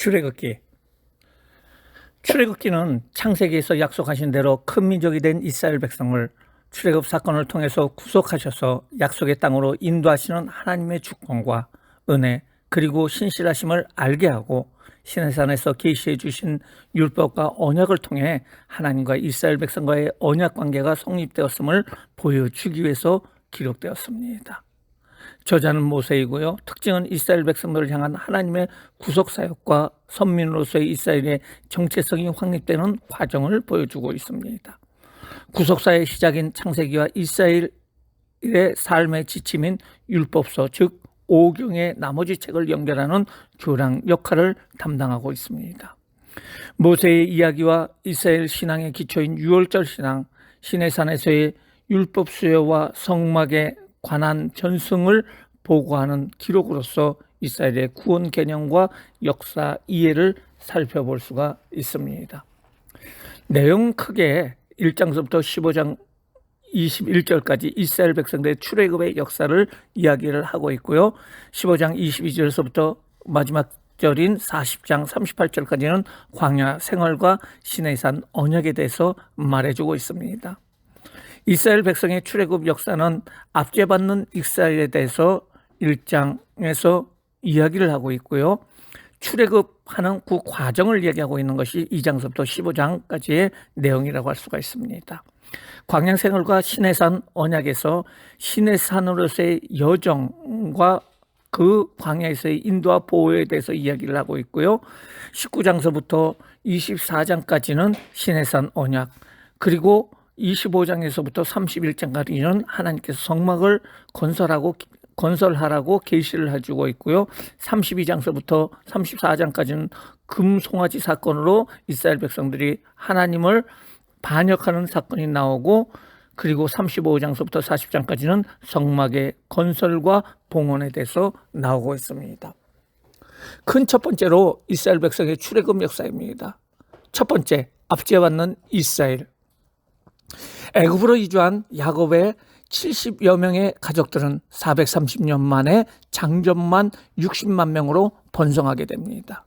출애굽기 출애굽기는 창세기에서 약속하신 대로 큰 민족이 된 이스라엘 백성을 출애굽 사건을 통해서 구속하셔서 약속의 땅으로 인도하시는 하나님의 주권과 은혜 그리고 신실하심을 알게 하고 시내산에서 계시해 주신 율법과 언약을 통해 하나님과 이스라엘 백성과의 언약 관계가 성립되었음을 보여주기 위해서 기록되었습니다. 저자는 모세이고요. 특징은 이스라엘 백성들을 향한 하나님의 구속 사역과 선민으로서의 이스라엘의 정체성이 확립되는 과정을 보여주고 있습니다. 구속사의 시작인 창세기와 이스라엘의 삶의 지침인 율법서 즉 오경의 나머지 책을 연결하는 교랑 역할을 담당하고 있습니다. 모세의 이야기와 이스라엘 신앙의 기초인 유월절 신앙, 시내산에서의 율법 수여와 성막에 관한 전승을 보고하는 기록으로서 이스라엘의 구원 개념과 역사 이해를 살펴볼 수가 있습니다. 내용 크게 1장서부터 15장 21절까지 이스라엘 백성들의 출애굽의 역사를 이야기를 하고 있고요. 15장 22절에서부터 마지막 절인 40장 38절까지는 광야 생활과 시내산 언약에 대해서 말해주고 있습니다. 이스라엘 백성의 출애굽 역사는 압제받는 이스라엘에 대해서 1장에서 이야기를 하고 있고요. 출애굽하는 그 과정을 얘기하고 있는 것이 2장서부터 15장까지의 내용이라고 할 수가 있습니다. 광양 생활과 신해산 언약에서 신해산으로서의 여정과 그 광야에서의 인도와 보호에 대해서 이야기를 하고 있고요. 19장서부터 24장까지는 신해산 언약 그리고 25장에서부터 31장까지는 하나님께서 성막을 건설하고 건설하라고 계시를 해주고 있고요. 32장서부터 34장까지는 금송아지 사건으로 이스라엘 백성들이 하나님을 반역하는 사건이 나오고 그리고 35장서부터 40장까지는 성막의 건설과 봉헌에 대해서 나오고 있습니다. 큰 첫 번째로 이스라엘 백성의 출애굽 역사입니다. 첫 번째 압제받는 이스라엘 애굽으로 이주한 야곱의 70여 명의 가족들은 430년 만에 장전만 60만 명으로 번성하게 됩니다.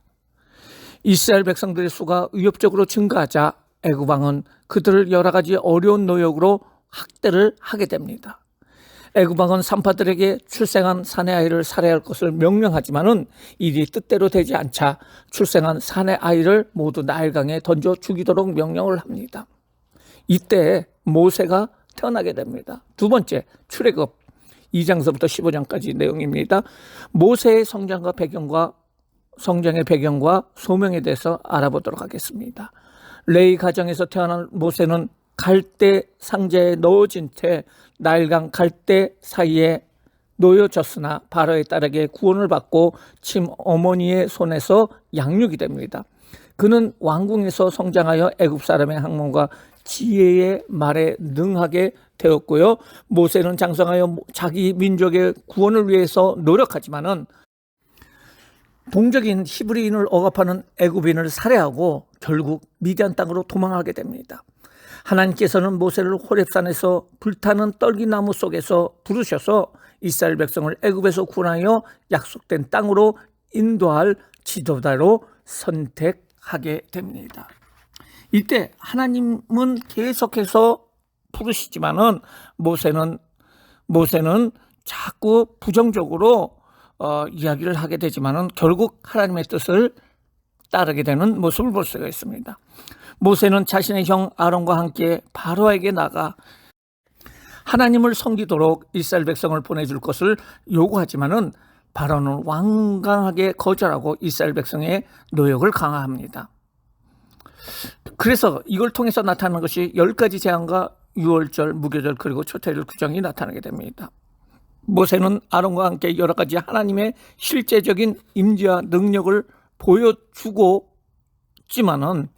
이스라엘 백성들의 수가 위협적으로 증가하자 애굽 왕은 그들을 여러 가지 어려운 노역으로 학대를 하게 됩니다. 애굽 왕은 산파들에게 출생한 사내 아이를 살해할 것을 명령하지만은 일이 뜻대로 되지 않자 출생한 사내 아이를 모두 나일강에 던져 죽이도록 명령을 합니다. 이때 모세가 태어나게 됩니다. 두 번째, 출애굽 2장서부터 15장까지 내용입니다. 모세의 성장과 배경과 성장의 배경과 소명에 대해서 알아보도록 하겠습니다. 레이 가정에서 태어난 모세는 갈대 상자에 넣어진 채 나일강 갈대 사이에 놓여졌으나 바로의 딸에게 구원을 받고 침 어머니의 손에서 양육이 됩니다. 그는 왕궁에서 성장하여 애굽 사람의 학문과 지혜의 말에 능하게 되었고요. 모세는 장성하여 자기 민족의 구원을 위해서 노력하지만은 동적인 히브리인을 억압하는 애굽인을 살해하고 결국 미디안 땅으로 도망하게 됩니다. 하나님께서는 모세를 호렙산에서 불타는 떨기나무 속에서 부르셔서 이스라엘 백성을 애굽에서 구원하여 약속된 땅으로 인도할 지도자로 선택 하게 됩니다. 이때 하나님은 계속해서 부르시지만은 모세는 모세는 자꾸 부정적으로 어, 이야기를 하게 되지만은 결국 하나님의 뜻을 따르게 되는 모습을 볼 수가 있습니다. 모세는 자신의 형 아론과 함께 바로에게 나가 하나님을 섬기도록 이스라엘 백성을 보내줄 것을 요구하지만은 바로는 완강하게 거절하고 이스라엘 백성의 노역을 강화합니다. 그래서 이걸 통해서 나타나는 것이 열 가지 재앙과 유월절, 무교절 그리고 초태절 규정이 나타나게 됩니다. 모세는 아론과 함께 여러 가지 하나님의 실제적인 임재와 능력을 보여주고 있지만은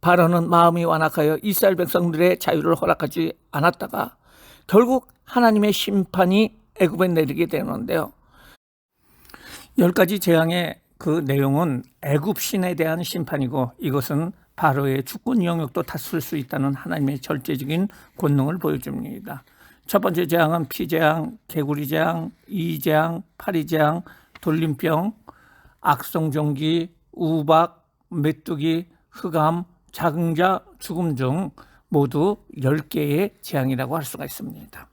바로는 마음이 완악하여 이스라엘 백성들의 자유를 허락하지 않았다가 결국 하나님의 심판이 애굽에 내리게 되는데요. 열 가지 재앙의 그 내용은 애굽 신에 대한 심판이고 이것은 바로의 주권 영역도 다쓸 수 있다는 하나님의 절제적인 권능을 보여줍니다. 첫 번째 재앙은 피재앙, 개구리 재앙, 이재앙, 파리 재앙, 돌림병, 악성종기, 우박, 메뚜기, 흑암, 자긍자, 죽음 등 모두 10개의 재앙이라고 할 수가 있습니다.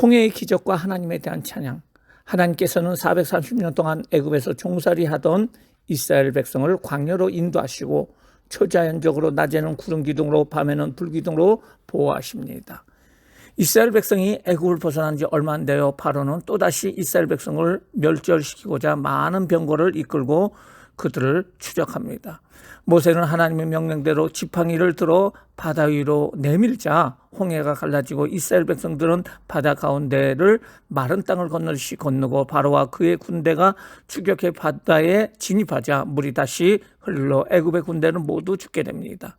홍해의 기적과 하나님에 대한 찬양. 하나님께서는 430년 동안 애굽에서 종살이 하던 이스라엘 백성을 광야로 인도하시고 초자연적으로 낮에는 구름 기둥으로 밤에는 불 기둥으로 보호하십니다. 이스라엘 백성이 애굽을 벗어난 지 얼마 안 되어 바로는 또다시 이스라엘 백성을 멸절시키고자 많은 병거를 이끌고 그들을 추적합니다. 모세는 하나님의 명령대로 지팡이를 들어 바다 위로 내밀자 홍해가 갈라지고 이스라엘 백성들은 바다 가운데를 마른 땅을 건널시 건너고 바로와 그의 군대가 추격해 바다에 진입하자 물이 다시 흘러 애굽의 군대는 모두 죽게 됩니다.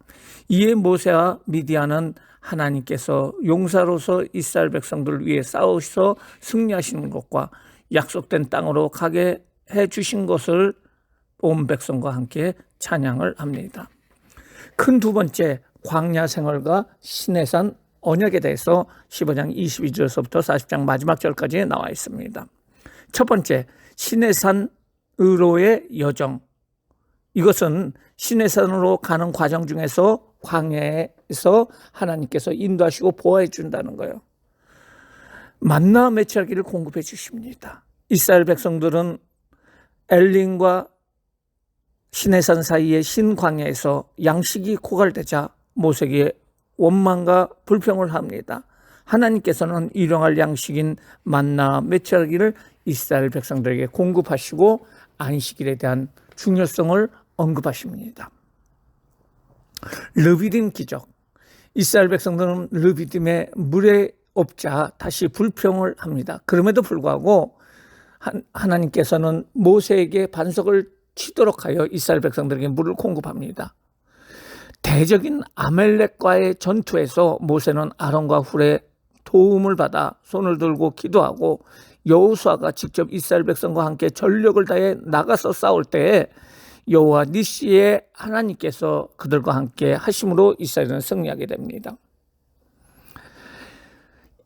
이에 모세와 미디안은 하나님께서 용사로서 이스라엘 백성들을 위해 싸우셔 승리하시는 것과 약속된 땅으로 가게 해 주신 것을 온 백성과 함께 찬양을 합니다. 큰 두 번째 광야 생활과 신해산 언약에 대해서 15장 22절에서부터 40장 마지막 절까지 나와 있습니다. 첫 번째 신해산으로의 여정 이것은 신해산으로 가는 과정 중에서 광야에서 하나님께서 인도하시고 보호해 준다는 거예요. 만나 매치하기를 공급해 주십니다. 이스라엘 백성들은 엘린과 신해산 사이의 신광야에서 양식이 고갈되자 모세에게 원망과 불평을 합니다. 하나님께서는 일용할 양식인 만나 매치하기를 이스라엘 백성들에게 공급하시고 안식일에 대한 중요성을 언급하십니다. 르비딤 기적. 이스라엘 백성들은 르비딤의 물에 없자 다시 불평을 합니다. 그럼에도 불구하고 하나님께서는 모세에게 반석을 치도록 하여 이스라엘 백성들에게 물을 공급합니다. 대적인 아멜렉과의 전투에서 모세는 아론과 훌의 도움을 받아 손을 들고 기도하고 여호수아가 직접 이스라엘 백성과 함께 전력을 다해 나가서 싸울 때에 여호와 니시의 하나님께서 그들과 함께 하심으로 이스라엘은 승리하게 됩니다.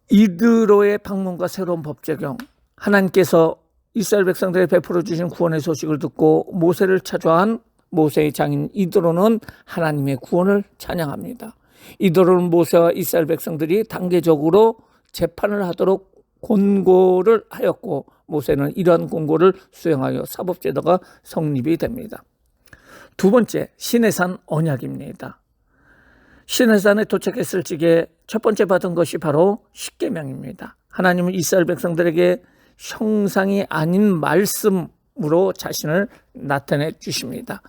이드로의 방문과 새로운 법 적용 하나님께서 이스라엘 백성들에 베풀어 주신 구원의 소식을 듣고 모세를 찾아한 모세의 장인 이드로는 하나님의 구원을 찬양합니다. 이드로는 모세와 이스라엘 백성들이 단계적으로 재판을 하도록 권고를 하였고 모세는 이러한 권고를 수행하여 사법제도가 성립이 됩니다. 두 번째 시내산 언약입니다. 시내산에 도착했을 적에 첫 번째 받은 것이 바로 십계명입니다. 하나님은 이스라엘 백성들에게 형상이 아닌 말씀으로 자신을 나타내 주십니다.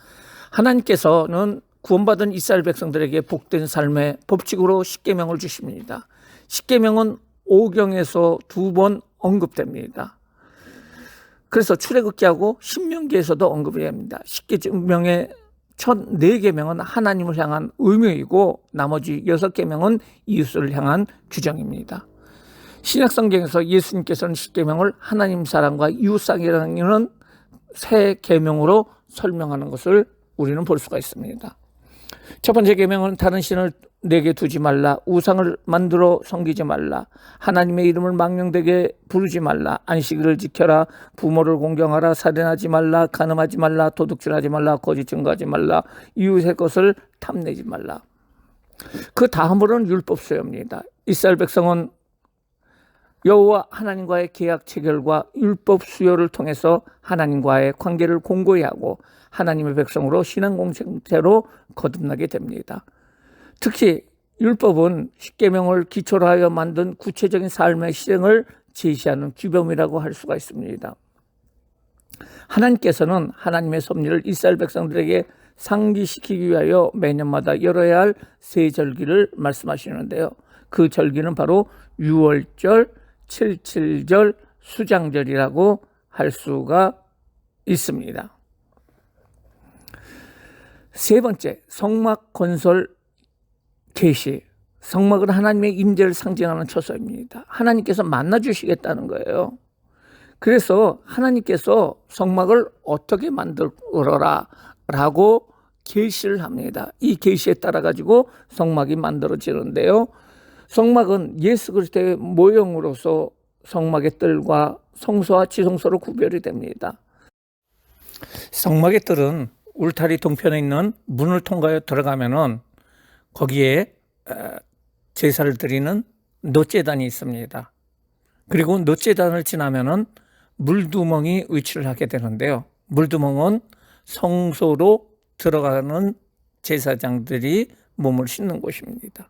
하나님께서는 구원받은 이스라엘 백성들에게 복된 삶의 법칙으로 십계명을 주십니다. 십계명은 오경에서 두 번 언급됩니다. 그래서 출애굽기하고 신명기에서도 언급이 됩니다. 십계명의 첫네 계명은 하나님을 향한 의무이고 나머지 여섯 계명은 이웃을 향한 규정입니다. 신약 성경에서 예수님께서는 십계명을 하나님 사랑과 이웃 사랑이라는 새 계명으로 설명하는 것을 우리는 볼 수가 있습니다. 첫 번째 계명은 다른 신을 내게 두지 말라 우상을 만들어 섬기지 말라 하나님의 이름을 망령되게 부르지 말라 안식일을 지켜라 부모를 공경하라 살인하지 말라 간음하지 말라 도둑질하지 말라 거짓 증거하지 말라 이웃의 것을 탐내지 말라 그 다음으로는 율법 수여입니다 이스라엘 백성은 여호와 하나님과의 계약 체결과 율법 수요를 통해서 하나님과의 관계를 공고히 하고 하나님의 백성으로 신앙 공생태로 거듭나게 됩니다. 특히 율법은 십계명을 기초로 하여 만든 구체적인 삶의 실행을 제시하는 규범이라고 할 수가 있습니다. 하나님께서는 하나님의 섭리를 이스라엘 백성들에게 상기시키기 위하여 매년마다 열어야 할 세 절기를 말씀하시는데요. 그 절기는 바로 6월절, 77절, 수장절이라고 할 수가 있습니다. 세 번째, 성막 건설 계시. 성막은 하나님의 임재를 상징하는 처소입니다. 하나님께서 만나 주시겠다는 거예요. 그래서 하나님께서 성막을 어떻게 만들어라라고 계시를 합니다. 이 계시에 따라 가지고 성막이 만들어지는데요. 성막은 예수 그리스도의 모형으로서 성막의 뜰과 성소와 지성소로 구별이 됩니다. 성막의 뜰은 울타리 동편에 있는 문을 통과해 들어가면은 거기에 어, 제사를 드리는 노제단이 있습니다. 그리고 노제단을 지나면은 물두멍이 위치를 하게 되는데요. 물두멍은 성소로 들어가는 제사장들이 몸을 씻는 곳입니다.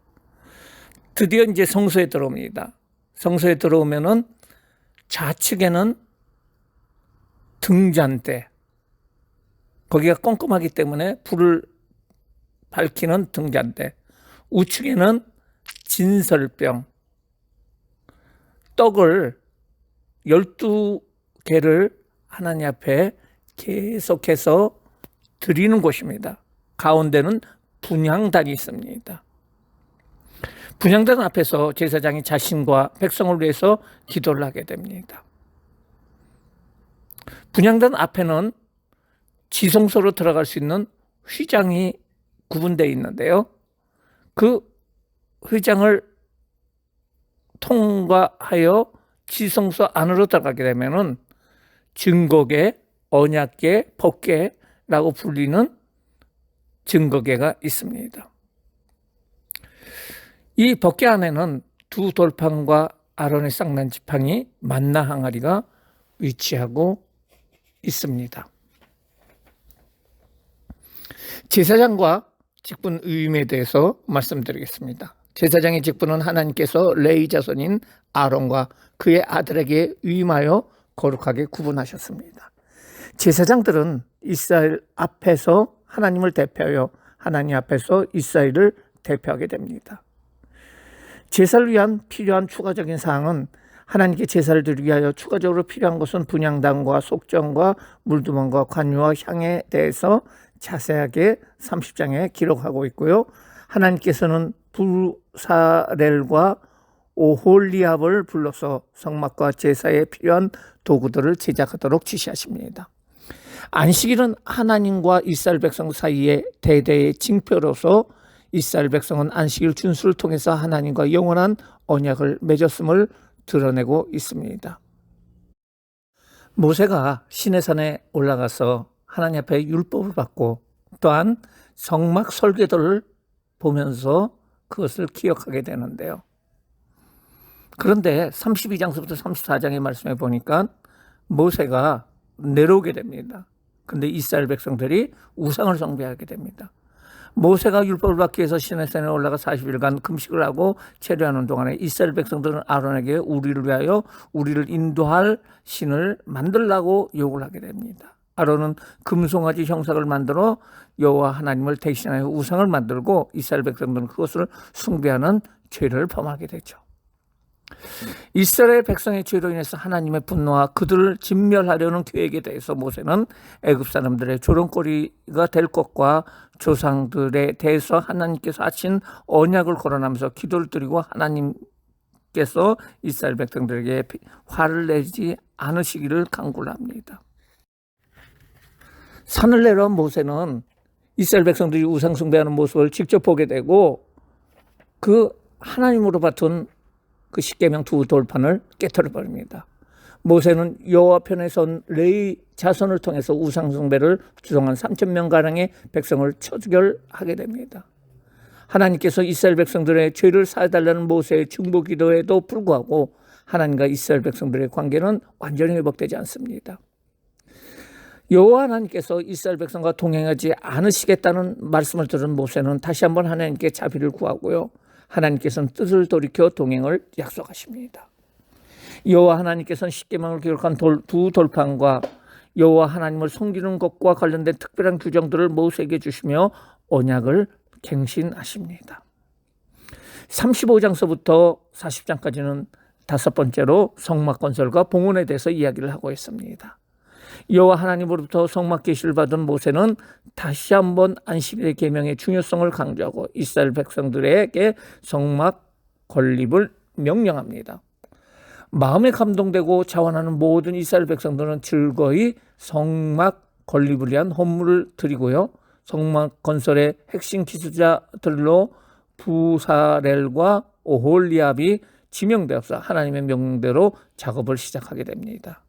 드디어 이제 성소에 들어옵니다. 성소에 들어오면은 좌측에는 등잔대, 거기가 꼼꼼하기 때문에 불을 밝히는 등잔대, 우측에는 진설병, 떡을 12개를 하나님 앞에 계속해서 드리는 곳입니다. 가운데는 분향단이 있습니다. 분향단 앞에서 제사장이 자신과 백성을 위해서 기도를 하게 됩니다. 분향단 앞에는 지성소로 들어갈 수 있는 휘장이 구분되어 있는데요. 그 휘장을 통과하여 지성소 안으로 들어가게 되면은 증거계, 언약계, 법계라고 불리는 증거계가 있습니다. 이 법계 안에는 두 돌판과 아론의 쌍난 지팡이 만나 항아리가 위치하고 있습니다. 제사장과 직분 의임에 대해서 말씀드리겠습니다. 제사장의 직분은 하나님께서 레이 자손인 아론과 그의 아들에게 위임하여 거룩하게 구분하셨습니다. 제사장들은 이스라엘 앞에서 하나님을 대표하여 하나님 앞에서 이스라엘을 대표하게 됩니다. 제사를 위한 필요한 추가적인 사항은 하나님께 제사를 드리기 위하여 추가적으로 필요한 것은 분양단과 속정과 물두멍과 관유와 향에 대해서 자세하게 30장에 기록하고 있고요. 하나님께서는 부사렐과 오홀리압을 불러서 성막과 제사에 필요한 도구들을 제작하도록 지시하십니다. 안식일은 하나님과 이스라엘 백성 사이의 대대의 징표로서 이스라엘 백성은 안식일 준수를 통해서 하나님과 영원한 언약을 맺었음을 드러내고 있습니다. 모세가 시내산에 올라가서 하나님 앞에 율법을 받고 또한 성막 설계도를 보면서 그것을 기억하게 되는데요. 그런데 32장서부터 34장의 말씀에 보니까 모세가 내려오게 됩니다. 근데 이스라엘 백성들이 우상을 숭배하게 됩니다. 모세가 율법을 받기 위해서 시내산에 올라가 40일간 금식을 하고 체류하는 동안에 이스라엘 백성들은 아론에게 우리를 위하여 우리를 인도할 신을 만들라고 요구를 하게 됩니다. 아론은 금송아지 형상을 만들어 여호와 하나님을 대신하여 우상을 만들고 이스라엘 백성들은 그것을 숭배하는 죄를 범하게 되죠. 이스라엘 백성의 죄로 인해서 하나님의 분노와 그들을 진멸하려는 계획에 대해서 모세는 애굽 사람들의 조롱거리가 될 것과 조상들에 대해서 하나님께서 하신 언약을 거론하면서 기도를 드리고 하나님께서 이스라엘 백성들에게 화를 내지 않으시기를 강구를 합니다. 산을 내려온 모세는 이스라엘 백성들이 우상 숭배하는 모습을 직접 보게 되고 그 하나님으로 받은 그 십계명 두 돌판을 깨뜨려 버립니다. 모세는 여호와 편에 선 레이 자손을 통해서 우상 숭배를 주성한 3천 명 가량의 백성을 처결하게 됩니다. 하나님께서 이스라엘 백성들의 죄를 사해달라는 모세의 중보 기도에도 불구하고 하나님과 이스라엘 백성들의 관계는 완전히 회복되지 않습니다. 여호와 하나님께서 이스라엘 백성과 동행하지 않으시겠다는 말씀을 들은 모세는 다시 한번 하나님께 자비를 구하고요. 하나님께서는 뜻을 돌이켜 동행을 약속하십니다. 여호와 하나님께서는 십계명을 기록한 돌, 두 돌판과 여호와 하나님을 섬기는 것과 관련된 특별한 규정들을 모세에게 주시며 언약을 갱신하십니다. 35장서부터 40장까지는 다섯 번째로 성막 건설과 봉헌에 대해서 이야기를 하고 있습니다. 여호와 하나님으로부터 성막 계시를 받은 모세는 다시 한번 안식일의 계명의 중요성을 강조하고 이스라엘 백성들에게 성막 건립을 명령합니다. 마음에 감동되고 자원하는 모든 이스라엘 백성들은 즐거이 성막 건립을 위한 헌물을 드리고요. 성막 건설의 핵심 기술자들로 부사렐과 오홀리압이 지명되어서 하나님의 명대로 작업을 시작하게 됩니다.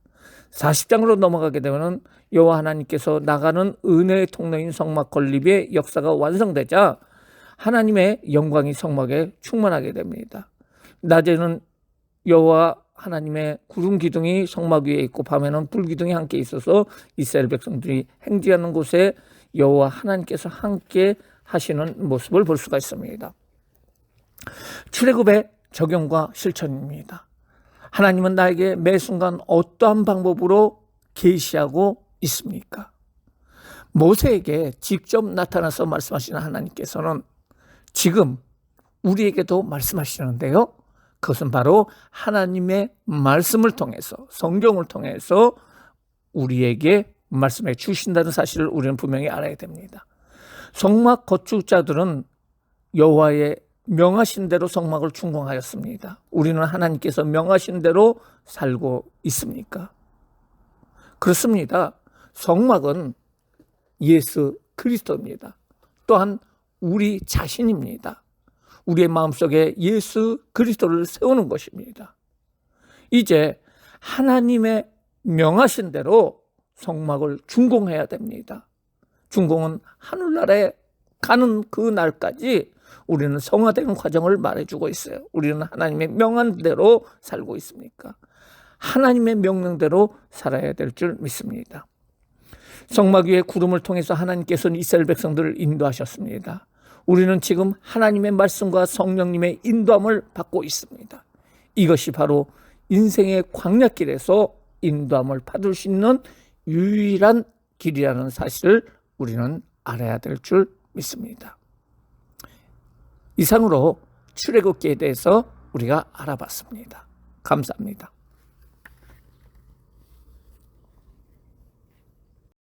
40장으로 넘어가게 되면 여호와 하나님께서 나가는 은혜의 통로인 성막 건립의 역사가 완성되자 하나님의 영광이 성막에 충만하게 됩니다. 낮에는 여호와 하나님의 구름 기둥이 성막 위에 있고 밤에는 불 기둥이 함께 있어서 이스라엘 백성들이 행지하는 곳에 여호와 하나님께서 함께 하시는 모습을 볼 수가 있습니다. 출애굽의 적용과 실천입니다. 하나님은 나에게 매 순간 어떠한 방법으로 계시하고 있습니까? 모세에게 직접 나타나서 말씀하시는 하나님께서는 지금 우리에게도 말씀하시는데요. 그것은 바로 하나님의 말씀을 통해서 성경을 통해서 우리에게 말씀해 주신다는 사실을 우리는 분명히 알아야 됩니다. 성막 건축자들은 여호와의 명하신 대로 성막을 준공하였습니다. 우리는 하나님께서 명하신 대로 살고 있습니까? 그렇습니다. 성막은 예수 그리스도입니다. 또한 우리 자신입니다. 우리의 마음속에 예수 그리스도를 세우는 것입니다. 이제 하나님의 명하신 대로 성막을 준공해야 됩니다. 준공은 하늘나라에 가는 그 날까지 우리는 성화되는 과정을 말해주고 있어요. 우리는 하나님의 명한 대로 살고 있습니까? 하나님의 명령대로 살아야 될 줄 믿습니다. 성막 위에 구름을 통해서 하나님께서는 이스라엘 백성들을 인도하셨습니다. 우리는 지금 하나님의 말씀과 성령님의 인도함을 받고 있습니다. 이것이 바로 인생의 광야길에서 인도함을 받을 수 있는 유일한 길이라는 사실을 우리는 알아야 될 줄 믿습니다. 이상으로 출애굽기에 대해서 우리가 알아봤습니다. 감사합니다.